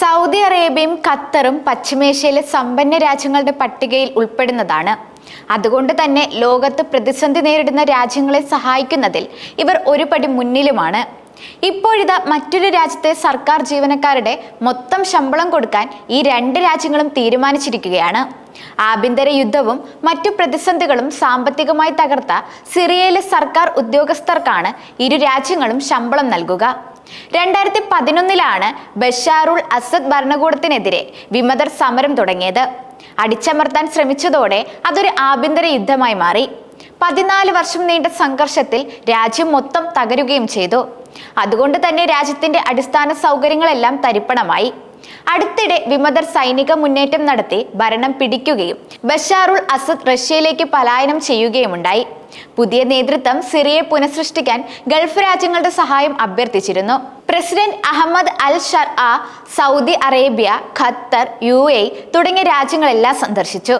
Saudi അറേബ്യയും ഖത്തറും പശ്ചിമേഷ്യയിലെ സമ്പന്ന രാജ്യങ്ങളുടെ പട്ടികയിൽ ഉൾപ്പെടുന്നതാണ്. അതുകൊണ്ട് തന്നെ ലോകത്ത് പ്രതിസന്ധി നേരിടുന്ന രാജ്യങ്ങളെ സഹായിക്കുന്നതിൽ ഇവർ ഒരുപടി മുന്നിലുമാണ്. ഇപ്പോഴിതാ മറ്റൊരു രാജ്യത്തെ സർക്കാർ ജീവനക്കാരുടെ മൊത്തം ശമ്പളം കൊടുക്കാൻ ഈ രണ്ട് രാജ്യങ്ങളും തീരുമാനിച്ചിരിക്കുകയാണ്. ആഭ്യന്തര യുദ്ധവും മറ്റു പ്രതിസന്ധികളും സാമ്പത്തികമായി തകർത്ത സിറിയയിലെ സർക്കാർ ഉദ്യോഗസ്ഥർക്കാണ് ഇരു രാജ്യങ്ങളും ശമ്പളം നൽകുക. രണ്ടായിരത്തി പതിനൊന്നിലാണ് ബഷാറുൾ അസദ് ഭരണകൂടത്തിനെതിരെ വിമതർ സമരം തുടങ്ങിയത്. അടിച്ചമർത്താൻ ശ്രമിച്ചതോടെ അതൊരു ആഭ്യന്തര യുദ്ധമായി മാറി. പതിനാല് വർഷം നീണ്ട സംഘർഷത്തിൽ രാജ്യം മൊത്തം തകരുകയും ചെയ്തു. അതുകൊണ്ട് തന്നെ രാജ്യത്തിന്റെ അടിസ്ഥാന സൗകര്യങ്ങളെല്ലാം തരിപ്പണമായി. അടുത്തിടെ വിമതർ സൈനിക മുന്നേറ്റം നടത്തി ഭരണം പിടിക്കുകയും ബഷാറുൽ അസദ് റഷ്യയിലേക്ക് പലായനം ചെയ്യുകയുമുണ്ടായി. പുതിയ നേതൃത്വം സിറിയയെ പുനഃസൃഷ്ടിക്കാൻ ഗൾഫ് രാജ്യങ്ങളുടെ സഹായം അഭ്യർത്ഥിച്ചിരുന്നു. President Ahmed al Shar Saudi Arabia Qatar U തുടങ്ങിയ രാജ്യങ്ങളെല്ലാം സന്ദർശിച്ചു.